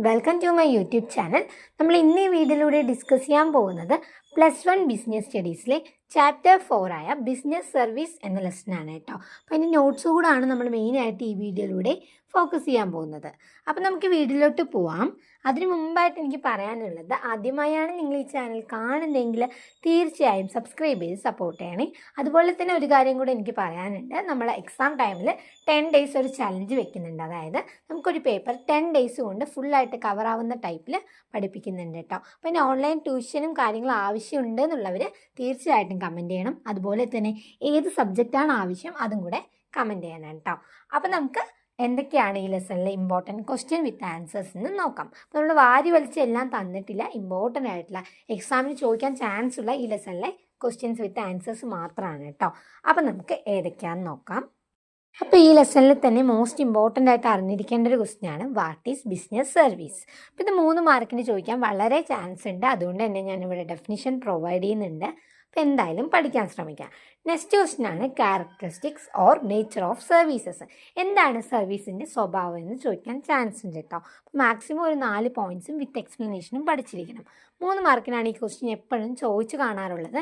Welcome to my YouTube channel നമ്മൾ ഇന്ന് വീഡിയോയിലൂടെ ഡിസ്കസ് ചെയ്യാൻ പോകുന്നത് പ്ലസ് വൺ ബിസിനസ് സ്റ്റഡീസിലെ ചാപ്റ്റർ ഫോർ ആയ ബിസിനസ് സർവീസ് എന്ന ലെസനാണ് കേട്ടോ. അപ്പോൾ അതിന്റെ നോട്ട്സ് കൂടാണ് നമ്മൾ മെയിനായിട്ട് ഈ വീഡിയോയിലൂടെ ഫോക്കസ് ചെയ്യാൻ പോകുന്നത്. അപ്പോൾ നമുക്ക് വീഡിയോയിലോട്ട് പോവാം. അതിനു മുമ്പായിട്ട് എനിക്ക് പറയാനുള്ളത് ആദ്യമായാണ് നിങ്ങൾ ഈ ചാനൽ കാണുന്നതെങ്കിൽ തീർച്ചയായും സബ്സ്ക്രൈബ് ചെയ്ത് സപ്പോർട്ട് ചെയ്യണേ. അതുപോലെ തന്നെ ഒരു കാര്യം കൂടെ എനിക്ക് പറയാനുണ്ട്. നമ്മൾ എക്സാം ടൈമിൽ ടെൻ ഡേയ്സ് ഒരു ചലഞ്ച് വെക്കുന്നുണ്ട്. അതായത് നമുക്കൊരു പേപ്പർ ടെൻ ഡേയ്സ് കൊണ്ട് ഫുള്ളായിട്ട് കവറാവുന്ന ടൈപ്പിൽ പഠിപ്പിക്കുന്നുണ്ട് കേട്ടോ. അപ്പോൾ ഇനി ഓൺലൈൻ ട്യൂഷനും കാര്യങ്ങളും ആവശ്യമുണ്ട് എന്നുള്ളവർ തീർച്ചയായിട്ടും കമന്റ് ചെയ്യണം. അതുപോലെ തന്നെ ഏത് സബ്ജക്റ്റാണ് ആവശ്യം അതും കൂടെ കമന്റ് ചെയ്യണം കേട്ടോ അപ്പോൾ നമുക്ക് എന്തൊക്കെയാണ് ഈ ലെസണിലെ ഇമ്പോർട്ടന്റ് ക്വസ്റ്റ്യൻ വിത്ത് ആൻസേഴ്സ് എന്ന് നോക്കാം. അപ്പോൾ നമ്മൾ വാരി വലിച്ച് എല്ലാം തന്നിട്ടില്ല ഇമ്പോർട്ടന്റ് ആയിട്ടുള്ള എക്സാമിന് ചോദിക്കാൻ ചാൻസ് ഉള്ള ഈ ലെസണിലെ ക്വസ്റ്റ്യൻസ് വിത്ത് ആൻസേഴ്സ് മാത്രമാണ് കേട്ടോ അപ്പോൾ നമുക്ക് ഏതൊക്കെയാണെന്ന് നോക്കാം. അപ്പോൾ ഈ ലെസണിൽ തന്നെ മോസ്റ്റ് ഇമ്പോർട്ടന്റ് ആയിട്ട് അറിഞ്ഞിരിക്കേണ്ട ഒരു ക്വസ്റ്റ്യനാണ് വാട്ട് ഈസ് ബിസിനസ് സർവീസ് അപ്പോൾ ഇത് മൂന്ന് മാർക്കിന് ചോദിക്കാൻ വളരെ ചാൻസ് ഉണ്ട്. അതുകൊണ്ട് തന്നെ ഞാനിവിടെ ഡെഫിനിഷൻ പ്രൊവൈഡ് ചെയ്യുന്നുണ്ട്. അപ്പോൾ എന്തായാലും പഠിക്കാൻ ശ്രമിക്കാം. നെക്സ്റ്റ് ക്വസ്റ്റ്യൻ ആണ് characteristics or nature of services എന്താണ് സർവീസിന്റെ സ്വഭാവം എന്ന് ചോദിക്കാൻ ചാൻസ് ഉണ്ട് കേട്ടോ മാക്സിമം ഒരു നാല് പോയിന്റ്സും വിത്ത് എക്സ്പ്ലനേഷനും പഠിച്ചിരിക്കണം. മൂന്ന് മാർക്കിനാണ് ഈ ക്വസ്റ്റ്യൻ എപ്പോഴും ചോദിച്ചു കാണാറുള്ളത്.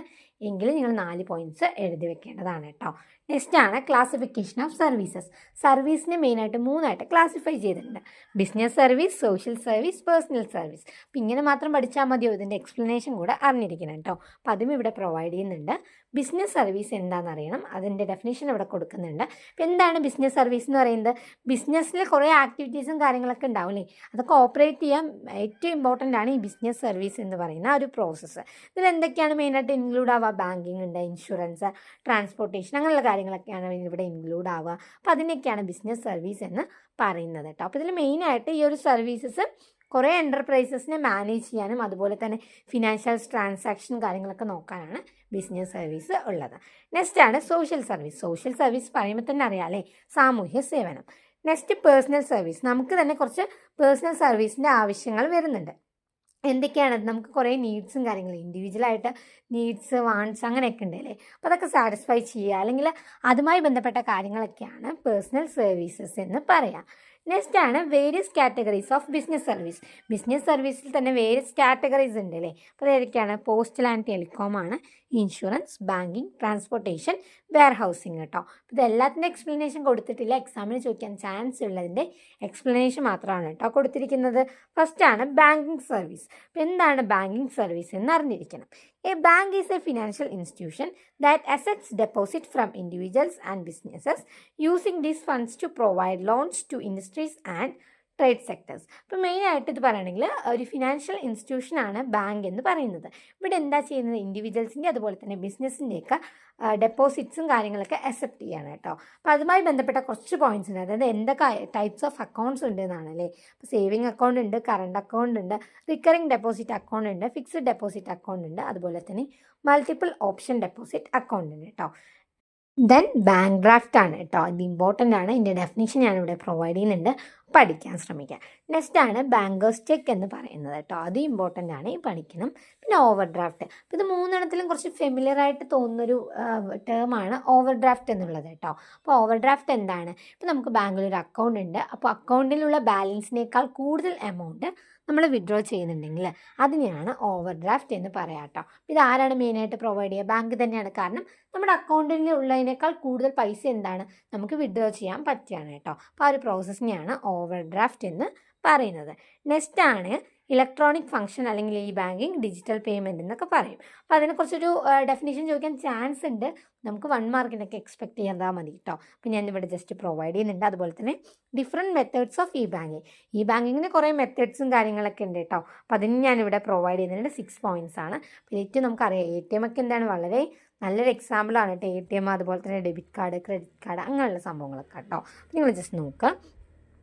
എങ്കിലും നിങ്ങൾ നാല് പോയിന്റ്സ് എഴുതി വെക്കേണ്ടതാണ് കേട്ടോ. നെക്സ്റ്റ് ആണ് ക്ലാസിഫിക്കേഷൻ ഓഫ് സർവീസസ് സർവീസിനെ മെയിനായിട്ട് മൂന്നായിട്ട് ക്ലാസിഫൈ ചെയ്തിട്ടുണ്ട്. Business service social service personal service അപ്പം ഇങ്ങനെ മാത്രം പഠിച്ചാൽ മതിയോ? ഇതിന്റെ എക്സ്പ്ലനേഷൻ കൂടെ അറിഞ്ഞിരിക്കണം കേട്ടോ. അപ്പം അതും ഇവിടെ പ്രൊവൈഡ് ചെയ്യുന്നുണ്ട്. ബിസിനസ് സർവീസ് എന്താണെന്ന് അറിയണം അതിന്റെ ഡെഫിനേഷൻ ഇവിടെ കൊടുക്കുന്നുണ്ട്. അപ്പോൾ എന്താണ് ബിസിനസ് സർവീസ് എന്ന് പറയുന്നത്? ബിസിനസ്സിൽ കുറേ ആക്ടിവിറ്റീസും കാര്യങ്ങളൊക്കെ ഉണ്ടാവില്ലേ? അതൊക്കെ ഓപ്പറേറ്റ് ചെയ്യാൻ ഏറ്റവും ഇമ്പോർട്ടന്റ് ആണ് ഈ ബിസിനസ് സർവീസ് എന്ന് പറയുന്ന ഒരു പ്രോസസ്സ് ഇതിൽ എന്തൊക്കെയാണ് മെയിനായിട്ട് ഇൻക്ലൂഡ് ആവുക? ബാങ്കിങ് ഉണ്ട് ഇൻഷുറൻസ് ട്രാൻസ്പോർട്ടേഷൻ അങ്ങനെയുള്ള കാര്യങ്ങളൊക്കെയാണ് ഇവിടെ ഇൻക്ലൂഡ് ആവുക. അപ്പോൾ അതിനൊക്കെയാണ് ബിസിനസ് സർവീസ് എന്ന് പറയുന്നത് കേട്ടോ. അപ്പോൾ ഇതിൽ മെയിനായിട്ട് ഈ ഒരു സർവീസസ് കുറേ എന്റർപ്രൈസസിനെ മാനേജ് ചെയ്യാനും അതുപോലെ തന്നെ ഫിനാൻഷ്യൽ ട്രാൻസാക്ഷൻ കാര്യങ്ങളൊക്കെ നോക്കാനാണ് ബിസിനസ് സർവീസ് ഉള്ളത്. നെക്സ്റ്റ് ആണ് സോഷ്യൽ സർവീസ് സോഷ്യൽ സർവീസ് പറയുമ്പോൾ തന്നെ അറിയാമല്ലേ സാമൂഹ്യ സേവനം. നെക്സ്റ്റ് പേഴ്സണൽ സർവീസ് നമുക്ക് തന്നെ കുറച്ച് പേഴ്സണൽ സർവീസിന്റെ ആവശ്യങ്ങൾ വരുന്നുണ്ട്. എന്തൊക്കെയാണ്? നമുക്ക് കുറേ നീഡ്സും കാര്യങ്ങളും ഇൻഡിവിജ്വലായിട്ട് നീഡ്സ് വാണ്ട്സ് അങ്ങനെയൊക്കെ ഉണ്ട് അല്ലേ? അപ്പോൾ അതൊക്കെ സാറ്റിസ്ഫൈ ചെയ്യുക. അല്ലെങ്കിൽ അതുമായി ബന്ധപ്പെട്ട കാര്യങ്ങളൊക്കെയാണ് പേഴ്സണൽ സർവീസസ് എന്ന് പറയാം. നെക്സ്റ്റ് ആണ് various categories of business service business സർവീസിൽ തന്നെ വേരിയസ് കാറ്റഗറീസ് ഉണ്ട് അല്ലേ അപ്പോൾ ഏതൊക്കെയാണ്? പോസ്റ്റൽ ആൻഡ് ടെലികോം ആണ്. Insurance banking transportation warehousing കേട്ടോ ഇത് എല്ലാത്തിന്റെ എക്സ്പ്ലനേഷൻ കൊടുത്തിട്ടില്ല. എക്സാമിന് ചോദിക്കാൻ ചാൻസ് ഉള്ളതിന്റെ എക്സ്പ്ലനേഷൻ മാത്രമാണ് കേട്ടോ കൊടുത്തിരിക്കുന്നത്. ഫസ്റ്റാണ് ബാങ്കിങ് സർവീസ് അപ്പോൾ എന്താണ് ബാങ്കിങ് സർവീസ് എന്ന് അറിഞ്ഞിരിക്കണം a bank is a financial institution that accepts deposit from individuals and businesses using these funds to provide loans to industries and trade sectors അപ്പോൾ മെയിനായിട്ട് ഇത് പറയുകയാണെങ്കിൽ ഒരു ഫിനാൻഷ്യൽ ഇൻസ്റ്റിറ്റ്യൂഷനാണ് ബാങ്ക് എന്ന് പറയുന്നത്. ഇവിടെ എന്താ ചെയ്യുന്നത്? ഇൻഡിവിജ്വൽസിന്റെ അതുപോലെ തന്നെ ബിസിനസ്സിന്റെയൊക്കെ ഡെപ്പോസിറ്റ്സും കാര്യങ്ങളൊക്കെ അക്സെപ്റ്റ് ചെയ്യാണ് കേട്ടോ. അപ്പോൾ അതുമായി ബന്ധപ്പെട്ട കുറച്ച് പോയിന്റ്സ് ഉണ്ട്. അതായത് എന്തൊക്കെ ടൈപ്സ് ഓഫ് അക്കൗണ്ട്സ് ഉണ്ട് എന്നാണല്ലേ? അപ്പോൾ സേവിങ് അക്കൗണ്ട് ഉണ്ട് കറണ്ട് അക്കൗണ്ട് ഉണ്ട് റിക്കറിംഗ് ഡെപ്പോസിറ്റ് അക്കൗണ്ട് ഉണ്ട് ഫിക്സ്ഡ് ഡെപ്പോസിറ്റ് അക്കൗണ്ട് ഉണ്ട് അതുപോലെ തന്നെ മൾട്ടിപ്പിൾ ഓപ്ഷൻ ഡെപ്പോസിറ്റ് അക്കൗണ്ട് ഉണ്ട് കേട്ടോ. ദെൻ ബാങ്ക് ഡ്രാഫ്റ്റ് ആണ് കേട്ടോ. ഇത് ഇമ്പോർട്ടന്റ് ആണ്. ഇതിന്റെ ഡെഫിനേഷൻ ഞാനിവിടെ പ്രൊവൈഡ് ചെയ്യുന്നുണ്ട്. പഠിക്കാൻ ശ്രമിക്കാം. നെക്സ്റ്റ് ആണ് ബാങ്കേഴ്സ് ചെക്ക് എന്ന് പറയുന്നത് കേട്ടോ. അത് ഇമ്പോർട്ടന്റ് ആണ്. ഈ പഠിക്കണം. പിന്നെ ഓവർ ഡ്രാഫ്റ്റ് അപ്പോൾ ഇത് മൂന്നെണ്ണത്തിലും കുറച്ച് ഫെമിലിയർ ആയിട്ട് തോന്നുന്നൊരു ടേമാണ് ഓവർ ഡ്രാഫ്റ്റ് എന്നുള്ളത് കേട്ടോ. അപ്പോൾ ഓവർ ഡ്രാഫ്റ്റ് എന്താണ്? ഇപ്പോൾ നമുക്ക് ബാങ്കിൽ ഒരു അക്കൗണ്ട് ഉണ്ട്. അപ്പോൾ അക്കൗണ്ടിലുള്ള ബാലൻസിനേക്കാൾ കൂടുതൽ എമൗണ്ട് നമ്മൾ വിഡ്രോ ചെയ്യുന്നുണ്ടെങ്കിൽ അതിനെയാണ് ഓവർ ഡ്രാഫ്റ്റ് എന്ന് പറയാം കേട്ടോ ഇത് ആരാണ് മെയിനായിട്ട് പ്രൊവൈഡ് ചെയ്യുക? ബാങ്ക് തന്നെയാണ്. കാരണം നമ്മുടെ അക്കൗണ്ടിൽ ഉള്ളതിനേക്കാൾ കൂടുതൽ പൈസ എന്താണ്? നമുക്ക് വിഡ്രോ ചെയ്യാൻ പറ്റുകയാണ് കേട്ടോ അപ്പോൾ ആ ഒരു പ്രോസസ്സിനെയാണ് ഓവർ ഡ്രാഫ്റ്റ് എന്ന് പറയുന്നത്. നെക്സ്റ്റ് ആണ് ഇലക്ട്രോണിക് ഫംഗ്ഷൻ അല്ലെങ്കിൽ ഈ ബാങ്കിങ് ഡിജിറ്റൽ പേയ്മെന്റ് എന്നൊക്കെ പറയും. അപ്പോൾ അതിനെക്കുറിച്ചൊരു ഡെഫിനേഷൻ ചോദിക്കാൻ ചാൻസ് ഉണ്ട്. നമുക്ക് വൺ മാർക്കിനൊക്കെ എക്സ്പെക്ട് ചെയ്താൽ മതി കേട്ടോ ഞാൻ ഇവിടെ ജസ്റ്റ് പ്രൊവൈഡ് ചെയ്യുന്നുണ്ട്. അതുപോലെ തന്നെ different methods of e banking e ബാങ്കിങ്ങിന് കുറേ മെത്തേഡ്സും കാര്യങ്ങളൊക്കെ ഉണ്ട് കേട്ടോ അപ്പോൾ അതിന് ഞാനിവിടെ പ്രൊവൈഡ് ചെയ്യുന്നുണ്ട്. സിക്സ് പോയിന്റ്സ് ആണ്. അപ്പോൾ ഏറ്റവും നമുക്കറിയാം. എ ടി എം ഒക്കെ എന്താണ്? വളരെ നല്ലൊരു എക്സാമ്പിളാണ് കേട്ടോ എ ടി എം അതുപോലെ തന്നെ ഡെബിറ്റ് കാർഡ് ക്രെഡിറ്റ് കാർഡ് അങ്ങനെയുള്ള സംഭവങ്ങളൊക്കെ കേട്ടോ നിങ്ങൾ ജസ്റ്റ് നോക്കുക.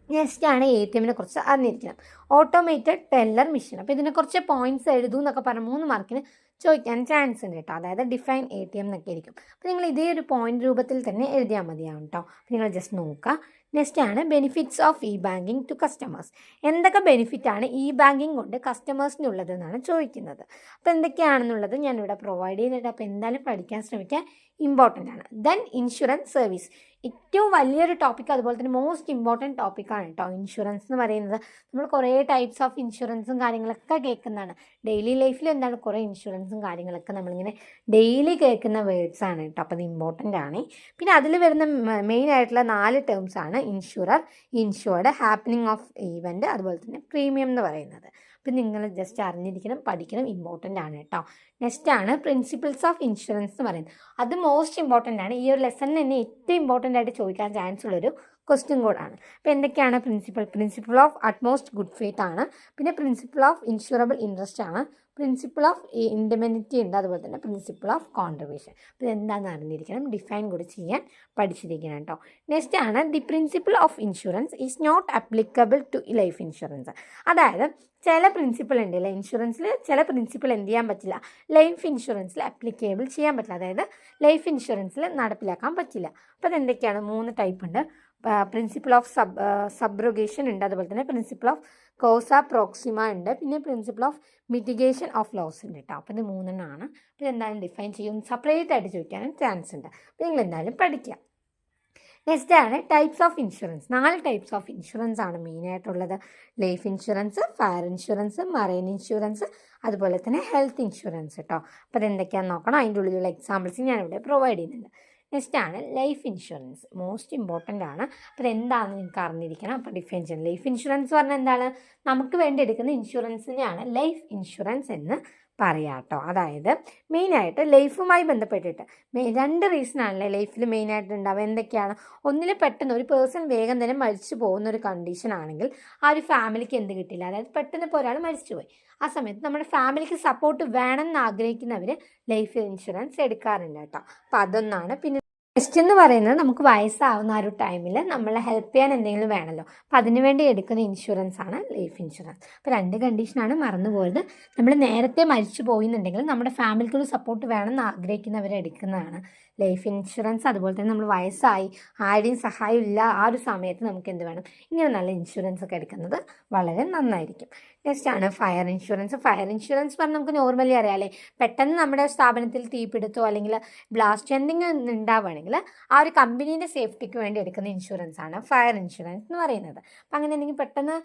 നെക്സ്റ്റ് ആണ് എ ടി എമ്മിനെ കുറിച്ച് അറിഞ്ഞിരിക്കണം. ഓട്ടോമേറ്റഡ് ടെല്ലർ മെഷീൻ അപ്പോൾ ഇതിനെക്കുറിച്ച് പോയിന്റ്സ് എഴുതൂ എന്നൊക്കെ പറഞ്ഞ മൂന്ന് മാർക്കിന് ചോദിക്കാൻ ചാൻസ് ഉണ്ട് കേട്ടോ. അതായത് ഡിഫൈൻ എ ടി എം എന്നൊക്കെ ആയിരിക്കും. അപ്പോൾ നിങ്ങൾ ഇതേ ഒരു പോയിന്റ് രൂപത്തിൽ തന്നെ എഴുതിയാൽ മതിയാവും കേട്ടോ. നിങ്ങൾ ജസ്റ്റ് നോക്കുക. നെക്സ്റ്റ് ആണ് benefits of e banking to customers. എന്തൊക്കെ ബെനിഫിറ്റ് ആണ് ഇ ബാങ്കിങ് കൊണ്ട് കസ്റ്റമേഴ്സിനുള്ളതെന്നാണ് ചോദിക്കുന്നത്. അപ്പോൾ എന്തൊക്കെയാണെന്നുള്ളത് ഞാനിവിടെ പ്രൊവൈഡ് ചെയ്യുന്നുണ്ട്. അപ്പോൾ എന്തായാലും പഠിക്കാൻ ശ്രമിക്കുക ഇമ്പോർട്ടന്റ് ആണ്. ദെൻ ഇൻഷുറൻസ് സർവീസ് ഏറ്റവും വലിയൊരു ടോപ്പിക് അതുപോലെ തന്നെ മോസ്റ്റ് ഇമ്പോർട്ടന്റ് ടോപ്പിക്കാണ് കേട്ടോ ഇൻഷുറൻസ് എന്ന് പറയുന്നത്. നമ്മൾ കുറേ ടൈപ്സ് ഓഫ് ഇൻഷുറൻസും കാര്യങ്ങളൊക്കെ കേൾക്കുന്നതാണ്. ഡെയിലി ലൈഫിൽ എന്താണ് കുറേ ഇൻഷുറൻസും കാര്യങ്ങളൊക്കെ നമ്മളിങ്ങനെ ഡെയിലി കേൾക്കുന്ന വേർഡ്സ് ആണ് കേട്ടോ അപ്പോൾ അത് ഇമ്പോർട്ടന്റ് ആണ്. പിന്നെ അതിൽ വരുന്ന മെയിൻ ആയിട്ടുള്ള നാല് ടേംസ് ആണ് insurer insured happening of event അതുപോലെ തന്നെ പ്രീമിയം എന്ന് പറയുന്നത്. അപ്പം നിങ്ങൾ ജസ്റ്റ് അറിഞ്ഞിരിക്കണം പഠിക്കണം ഇമ്പോർട്ടന്റ് ആണ് കേട്ടോ നെക്സ്റ്റ് ആണ് പ്രിൻസിപ്പിൾസ് ഓഫ് ഇൻഷുറൻസ് എന്ന് പറയുന്നത്. അത് മോസ്റ്റ് ഇമ്പോർട്ടന്റ് ആണ്. ഈ ഒരു ലെസണിൽ തന്നെ ഏറ്റവും ഇമ്പോർട്ടന്റ് ആയിട്ട് ചോദിക്കാൻ ചാൻസ് ഉള്ളൊരു ക്വസ്റ്റ്യൻ കോഡാണ് അപ്പോൾ എന്തൊക്കെയാണ് principal principle of utmost good faith ആണ്. പിന്നെ പ്രിൻസിപ്പിൾ ഓഫ് ഇൻഷുറബിൾ ഇൻട്രസ്റ്റ് ആണ്. പ്രിൻസിപ്പിൾ ഓഫ് ഇൻഡമിനിറ്റി ഉണ്ട്. അതുപോലെ തന്നെ പ്രിൻസിപ്പിൾ ഓഫ് കോൺട്രിബ്യൂഷൻ അപ്പോൾ എന്താണെന്ന് അറിഞ്ഞിരിക്കണം. ഡിഫൈൻ കൂടി ചെയ്യാൻ പഠിച്ചിരിക്കണം കേട്ടോ നെക്സ്റ്റ് ആണ് the principle of insurance is not applicable to life insurance അതായത് ചില പ്രിൻസിപ്പിൾ ഉണ്ട് അല്ലേ? ഇൻഷുറൻസിൽ ചില പ്രിൻസിപ്പിൾ എന്ത് ചെയ്യാൻ പറ്റില്ല? ലൈഫ് ഇൻഷുറൻസിൽ അപ്ലിക്കബിൾ ചെയ്യാൻ പറ്റില്ല. അതായത് ലൈഫ് ഇൻഷുറൻസിൽ നടപ്പിലാക്കാൻ പറ്റില്ല. അപ്പോൾ അതെന്തൊക്കെയാണ്? മൂന്ന് ടൈപ്പ് ഉണ്ട്. പ്രിൻസിപ്പിൾ ഓഫ് സബ് സബ്രോഗേഷൻ ഉണ്ട് അതുപോലെ തന്നെ പ്രിൻസിപ്പിൾ ഓഫ് കോസ പ്രോക്സിമ ഉണ്ട്. പിന്നെ principle of mitigation of loss ഉണ്ട് കേട്ടോ അപ്പോൾ ഇത് മൂന്നെണ്ണമാണ് അപ്പോൾ എന്തായാലും ഡിഫൈൻ ചെയ്യും സെപ്പറേറ്റ് ആയിട്ട് ചോദിക്കാനും ചാൻസ് ഉണ്ട്. അപ്പോൾ നിങ്ങൾ എന്തായാലും പഠിക്കുക നെക്സ്റ്റ് ആണ് ടൈപ്സ് ഓഫ് ഇൻഷുറൻസ് നാല് ടൈപ്സ് ഓഫ് ഇൻഷുറൻസ് ആണ് മെയിനായിട്ടുള്ളത് life insurance fire insurance marine insurance അതുപോലെ തന്നെ ഹെൽത്ത് ഇൻഷുറൻസ് കേട്ടോ അപ്പോൾ അതെന്തൊക്കെയാണെന്ന് നോക്കണം. അതിന്റെ ഉള്ളിലുള്ള എക്സാമ്പിൾസ് ഞാനിവിടെ പ്രൊവൈഡ് ചെയ്യുന്നുണ്ട്. നെക്സ്റ്റ് ആണ് ലൈഫ് ഇൻഷുറൻസ് മോസ്റ്റ് ഇമ്പോർട്ടന്റ് ആണ്. അപ്പോൾ എന്താണെന്ന് നിങ്ങൾക്ക് അറിഞ്ഞിരിക്കണം. അപ്പോൾ ഡിഫൈൻ ലൈഫ് ഇൻഷുറൻസ് പറഞ്ഞാൽ എന്താണ്? നമുക്ക് വേണ്ടി എടുക്കുന്ന ഇൻഷുറൻസിനെയാണ് ലൈഫ് ഇൻഷുറൻസ് എന്ന് പറയാം കേട്ടോ അതായത് മെയിനായിട്ട് ലൈഫുമായി ബന്ധപ്പെട്ടിട്ട്. രണ്ട് റീസണാണല്ലേ ലൈഫിൽ മെയിനായിട്ട് ഉണ്ടാവുക. എന്തൊക്കെയാണ്? ഒന്നിൽ പെട്ടെന്ന് ഒരു പേഴ്സൺ വേഗം തന്നെ മരിച്ചു പോകുന്ന ഒരു കണ്ടീഷൻ ആണെങ്കിൽ ആ ഒരു ഫാമിലിക്ക് എന്ത് കിട്ടില്ല. അതായത് പെട്ടെന്ന് ഇപ്പോൾ ഒരാൾ മരിച്ചുപോയി. ആ സമയത്ത് നമ്മുടെ ഫാമിലിക്ക് സപ്പോർട്ട് വേണമെന്ന് ആഗ്രഹിക്കുന്നവർ ലൈഫ് ഇൻഷുറൻസ് എടുക്കാറുണ്ട് കേട്ടോ അപ്പോൾ അതൊന്നാണ്. പിന്നെ നെക്സ്റ്റ് എന്ന് പറയുന്നത് നമുക്ക് വയസ്സാവുന്ന ആ ഒരു ടൈമിൽ നമ്മളെ ഹെൽപ്പ് ചെയ്യാൻ എന്തെങ്കിലും വേണമല്ലോ അപ്പോൾ അതിനുവേണ്ടി എടുക്കുന്ന ഇൻഷുറൻസ് ആണ് ലൈഫ് ഇൻഷുറൻസ് അപ്പോൾ രണ്ട് കണ്ടീഷനാണ് മറന്നു പോയത്. നമ്മൾ നേരത്തെ മരിച്ചു പോയിന്നുണ്ടെങ്കിൽ നമ്മുടെ ഫാമിലിക്ക് ഒരു സപ്പോർട്ട് വേണമെന്ന് ആഗ്രഹിക്കുന്നവർ എടുക്കുന്നതാണ് ലൈഫ് ഇൻഷുറൻസ് അതുപോലെ തന്നെ നമ്മൾ വയസ്സായി ആരുടെയും സഹായമില്ല ആ ഒരു സമയത്ത് നമുക്ക് എന്ത് വേണം? ഇങ്ങനെ നല്ല ഇൻഷുറൻസ് ഒക്കെ എടുക്കുന്നത് വളരെ നന്നായിരിക്കും. നെക്സ്റ്റ് ആണ് ഫയർ ഇൻഷുറൻസ് ഫയർ ഇൻഷുറൻസ് പറഞ്ഞാൽ നമുക്ക് നോർമലി അറിയാമല്ലേ പെട്ടെന്ന് നമ്മുടെ സ്ഥാപനത്തിൽ തീപിടുത്തോ അല്ലെങ്കിൽ ബ്ലാസ്റ്റ് എന്തെങ്കിലും ഉണ്ടാവുകയാണെങ്കിൽ ആ ഒരു കമ്പനീന്റെ സേഫ്റ്റിക്ക് വേണ്ടി എടുക്കുന്ന ഇൻഷുറൻസ് ആണ് ഫയർ ഇൻഷുറൻസ് എന്ന് പറയുന്നത്. അപ്പം അങ്ങനെ എന്തെങ്കിലും പെട്ടെന്ന്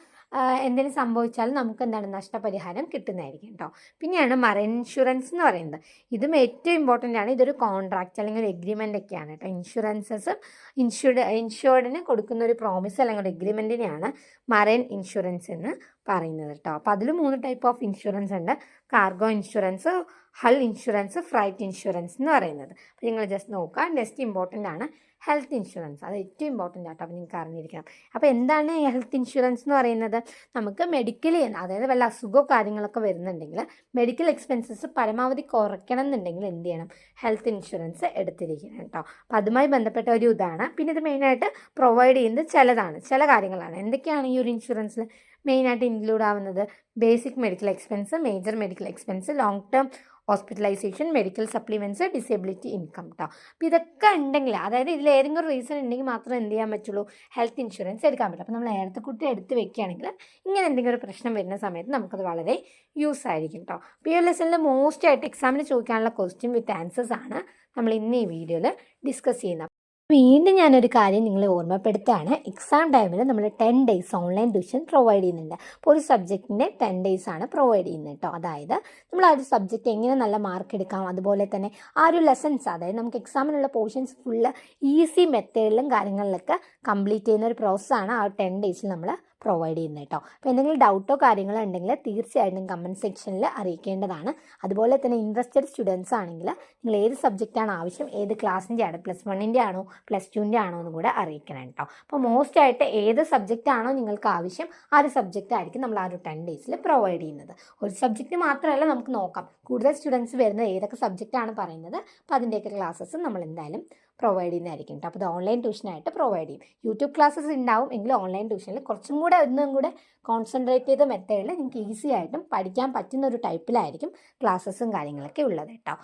എന്തെങ്കിലും സംഭവിച്ചാലും നമുക്ക് എന്താണ് നഷ്ടപരിഹാരം കിട്ടുന്നതായിരിക്കും കേട്ടോ പിന്നെയാണ് മറൈൻ ഇൻഷുറൻസ് എന്ന് പറയുന്നത്. ഇതും ഏറ്റവും ഇമ്പോർട്ടന്റ് ആണ്. ഇതൊരു കോൺട്രാക്റ്റ് അല്ലെങ്കിൽ ഒരു എഗ്രിമെന്റ് ഒക്കെയാണ് കേട്ടോ ഇൻഷുറൻസസ് ഇൻഷുർഡ് ഇൻഷുർഡിന് കൊടുക്കുന്ന ഒരു പ്രോമിസ് അല്ലെങ്കിൽ ഒരു എഗ്രിമെന്റിനെയാണ് മറൈൻ ഇൻഷുറൻസ് എന്ന് പറയുന്നത് കേട്ടോ അപ്പോൾ അതിൽ മൂന്ന് ടൈപ്പ് ഓഫ് ഇൻഷുറൻസ് ഉണ്ട്. Cargo insurance hull insurance freight insurance എന്ന് പറയുന്നത്. അപ്പോൾ നിങ്ങൾ ജസ്റ്റ് നോക്കുക നെക്സ്റ്റ് ഇമ്പോർട്ടന്റ് ആണ് ഹെൽത്ത് ഇൻഷുറൻസ് അത് ഏറ്റവും ഇമ്പോർട്ടന്റ് ആട്ടോ. അപ്പോൾ നിങ്ങൾക്ക് അറിഞ്ഞിരിക്കണം. അപ്പോൾ എന്താണ് ഹെൽത്ത് ഇൻഷുറൻസ് എന്ന് പറയുന്നത്? നമുക്ക് മെഡിക്കലി അതായത് വല്ല അസുഖമോ കാര്യങ്ങളൊക്കെ വരുന്നുണ്ടെങ്കിൽ മെഡിക്കൽ എക്സ്പെൻസസ് പരമാവധി കുറയ്ക്കണം എന്നുണ്ടെങ്കിൽ എന്ത് ചെയ്യണം? ഹെൽത്ത് ഇൻഷുറൻസ് എടുത്തിരിക്കണം കേട്ടോ അപ്പോൾ അതുമായി ബന്ധപ്പെട്ട ഒരു ഇതാണ്. പിന്നെ ഇത് മെയിനായിട്ട് പ്രൊവൈഡ് ചെയ്യുന്നത് ചിലതാണ്. ചില കാര്യങ്ങളാണ്. എന്തൊക്കെയാണ് ഈ ഒരു ഇൻഷുറൻസിൽ മെയിനായിട്ട് ഇൻക്ലൂഡ് ആവുന്നത് basic medical expense major medical expense long term hospitalisation medical supplements disability income കേട്ടോ അപ്പോൾ ഇതൊക്കെ ഉണ്ടെങ്കിൽ അതായത് ഇതിൽ ഏതെങ്കിലും റീസൺ ഉണ്ടെങ്കിൽ മാത്രം എന്ത് ചെയ്യാൻ പറ്റുള്ളൂ? ഹെൽത്ത് ഇൻഷുറൻസ് എടുക്കാൻ പറ്റും അപ്പോൾ നമ്മൾ നേരത്തെ കുട്ടി എടുത്ത് വെക്കുകയാണെങ്കിൽ ഇങ്ങനെ എന്തെങ്കിലും ഒരു പ്രശ്നം വരുന്ന സമയത്ത് നമുക്കത് വളരെ യൂസ് ആയിരിക്കും കേട്ടോ പി എൽ എസ് മോസ്റ്റ് ആയിട്ട് എക്സാമിന് ചോദിക്കാനുള്ള ക്വസ്റ്റ്യൻ വിത്ത് ആൻസേഴ്സ് ആണ് നമ്മൾ ഇന്ന് ഈ വീഡിയോയിൽ ഡിസ്കസ് ചെയ്യുന്നത്. വീണ്ടും ഞാനൊരു കാര്യം നിങ്ങളെ ഓർമ്മപ്പെടുത്തുകയാണ്. എക്സാം ടൈമിൽ നമ്മൾ ten days online tuition provide ചെയ്യുന്നുണ്ട്. അപ്പോൾ ഒരു സബ്ജക്റ്റിന്റെ ടെൻ ഡേയ്സ് ആണ് പ്രൊവൈഡ് ചെയ്യുന്നത് കേട്ടോ അതായത് നമ്മൾ ആ ഒരു സബ്ജക്റ്റ് എങ്ങനെ നല്ല മാർക്ക് എടുക്കാം അതുപോലെ തന്നെ ആ ഒരു ലെസൺസ് അതായത് നമുക്ക് എക്സാമിനുള്ള പോർഷൻസ് ഫുള്ള് ഈസി മെത്തേഡിലും കാര്യങ്ങളിലൊക്കെ കംപ്ലീറ്റ് ചെയ്യുന്ന ഒരു പ്രോസസ്സാണ് ആ ടെൻ ഡേയ്സിൽ നമ്മൾ പ്രൊവൈഡ് ചെയ്യുന്നത് കേട്ടോ അപ്പോൾ എന്തെങ്കിലും ഡൗട്ടോ കാര്യങ്ങളോ ഉണ്ടെങ്കിൽ തീർച്ചയായിട്ടും കമന്റ് സെക്ഷനിൽ അറിയിക്കേണ്ടതാണ്. അതുപോലെ തന്നെ ഇൻട്രസ്റ്റഡ് സ്റ്റുഡൻസ് ആണെങ്കിൽ നിങ്ങൾ ഏത് സബ്ജക്റ്റാണ് ആവശ്യം ഏത് ക്ലാസ്സിന്റെ ആണ് പ്ലസ് വണ്ണിന്റെ ആണോ പ്ലസ് ടുവിന്റെ ആണോ എന്ന് കൂടെ അറിയിക്കണം കേട്ടോ അപ്പോൾ മോസ്റ്റ് ആയിട്ട് ഏത് സബ്ജക്റ്റ് ആണോ നിങ്ങൾക്ക് ആവശ്യം ആ ഒരു സബ്ജക്റ്റ് ആയിരിക്കും നമ്മൾ ആ ഒരു ടെൻ ഡേയ്സിൽ പ്രൊവൈഡ് ചെയ്യുന്നത്. ഒരു സബ്ജക്റ്റ് മാത്രമല്ല നമുക്ക് നോക്കാം. കൂടുതൽ സ്റ്റുഡൻസ് വരുന്നത് ഏതൊക്കെ സബ്ജക്റ്റാണ് പറയുന്നത്. അപ്പോൾ അതിന്റെയൊക്കെ ക്ലാസ്സസ് നമ്മൾ എന്തായാലും പ്രൊവൈഡ് ചെയ്യുന്നതായിരിക്കും കേട്ടോ അപ്പോൾ ഇത് ഓൺലൈൻ ട്യൂഷനായിട്ട് പ്രൊവൈഡ് ചെയ്യും. യൂട്യൂബ് ക്ലാസ്സസ് ഉണ്ടാവും എങ്കിലും ഓൺലൈൻ ട്യൂഷനിൽ കുറച്ചും കൂടെ ഒന്നും കൂടെ കോൺസെൻട്രേറ്റ് ചെയ്ത മെത്തേഡിൽ നിങ്ങൾക്ക് ഈസി ആയിട്ടും പഠിക്കാൻ പറ്റുന്ന ഒരു ടൈപ്പിലായിരിക്കും ക്ലാസ്സസും കാര്യങ്ങളൊക്കെ ഉള്ളത് കേട്ടോ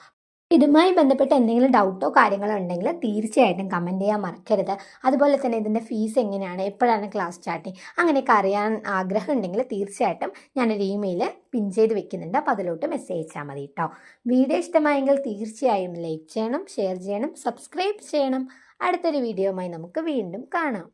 ഇതുമായി ബന്ധപ്പെട്ട് എന്തെങ്കിലും ഡൗട്ടോ കാര്യങ്ങളോ ഉണ്ടെങ്കിൽ തീർച്ചയായിട്ടും കമന്റ് ചെയ്യാൻ മറക്കരുത്. അതുപോലെ തന്നെ ഇതിന്റെ ഫീസ് എങ്ങനെയാണ്? എപ്പോഴാണ് ക്ലാസ് സ്റ്റാർട്ടിങ് അങ്ങനെയൊക്കെ അറിയാൻ ആഗ്രഹം ഉണ്ടെങ്കിൽ തീർച്ചയായിട്ടും ഞാനൊരു ഇമെയിൽ പിൻ ചെയ്ത് വെക്കുന്നുണ്ട്. അപ്പോൾ അതിലോട്ട് മെസ്സേജ് അയച്ചാൽ മതി കേട്ടോ വീഡിയോ ഇഷ്ടമായെങ്കിൽ തീർച്ചയായും ലൈക്ക് ചെയ്യണം ഷെയർ ചെയ്യണം സബ്സ്ക്രൈബ് ചെയ്യണം. അടുത്തൊരു വീഡിയോയുമായി നമുക്ക് വീണ്ടും കാണാം.